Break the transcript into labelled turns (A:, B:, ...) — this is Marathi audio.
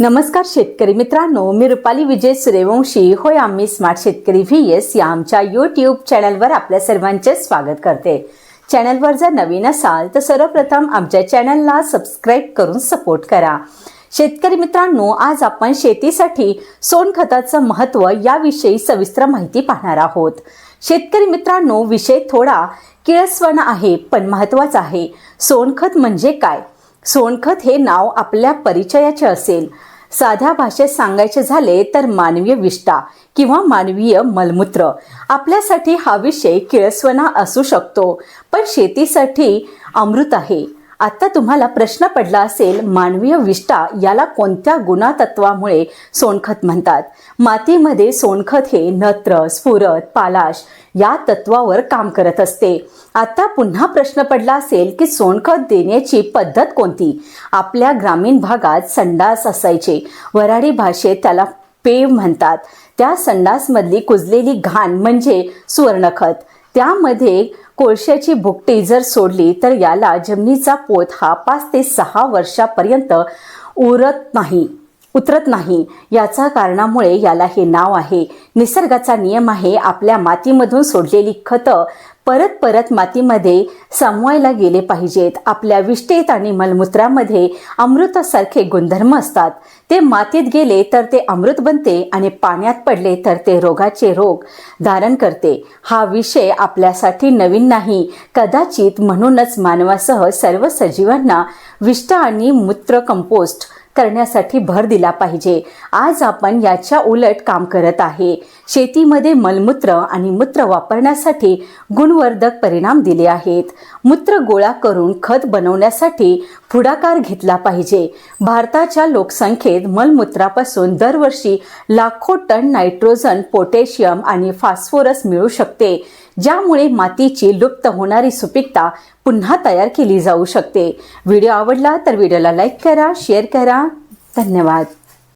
A: नमस्कार शेतकरी मित्रांनो मी रुपाली विजय सूर्यवंशी. होय आम्ही स्मार्ट शेतकरी व्ही एस या आमच्या यूट्यूब चॅनलवर आपल्या सर्वांचे स्वागत करते. चॅनलवर जर नवीन असाल तर सर्वप्रथम आमच्या चॅनलला सबस्क्राईब करून सपोर्ट करा. शेतकरी मित्रांनो आज आपण शेतीसाठी सोनखताचं महत्त्व याविषयी सविस्तर माहिती पाहणार आहोत. शेतकरी मित्रांनो विषय थोडा किळस्वण आहे पण महत्त्वाचा आहे. सोनखत म्हणजे काय? सोनखत हे नाव आपल्या परिचयाचे असेल. साध्या भाषेत सांगायचे झाले तर मानवीय विष्ठा किंवा मानवीय मलमूत्र. आपल्यासाठी हा विषय किळस्वना असू शकतो पण शेतीसाठी अमृत आहे. आता तुम्हाला प्रश्न पडला असेल मानवीय विष्टा याला कोणत्या गुणातत्वामुळे सोनखत म्हणतात? मातीमध्ये सोनखत हे नत्र स्फुरत पालाश या तत्वावर काम करत असते. आता पुन्हा प्रश्न पडला असेल की सोनखत देण्याची पद्धत कोणती? आपल्या ग्रामीण भागात संडास असायचे. वराडी भाषेत त्याला पेव म्हणतात. त्या संडासमधली कुजलेली घाण म्हणजे सुवर्णखत. त्यामध्ये कोळशाची भुकटी जर सोडली तर याला जमिनीचा पोत हा पाच ते सहा वर्षापर्यंत उरत नाही उतरत नाही. याचा कारणामुळे याला हे नाव आहे. निसर्गाचा नियम आहे आपल्या मातीमधून सोडलेली खतं परत परत मातीमध्ये सामवायला गेले पाहिजेत. आपल्या विष्ठेत आणि मलमूत्रामध्ये अमृतासारखे गुणधर्म असतात. ते मातीत गेले तर ते अमृत बनते आणि पाण्यात पडले तर ते रोगाचे रोग धारण करते. हा विषय आपल्यासाठी नवीन नाही. कदाचित म्हणूनच मानवासह सर्व सजीवांना विष्ठ आणि मूत्र कंपोस्ट करण्यासाठी भर दिला पाहिजे. आज आपण याच्या उलट काम करत आहे. शेतीमध्ये मलमूत्र आणि मूत्र वापरण्यासाठी गुणवर्धक परिणाम दिले आहेत. मूत्र गोळा करून खत बनवण्यासाठी पुढाकार घेतला पाहिजे. भारताच्या लोकसंख्येत मलमूत्रापासून दरवर्षी लाखो टन नायट्रोजन पोटॅशियम आणि फॉस्फोरस मिळू शकते. ज्यामुळे मातीची लुप्त होणारी सुपीकता पुन्हा तयार केली जाऊ शकते. व्हिडिओ आवडला तर व्हिडिओला लाईक करा शेअर करा. धन्यवाद.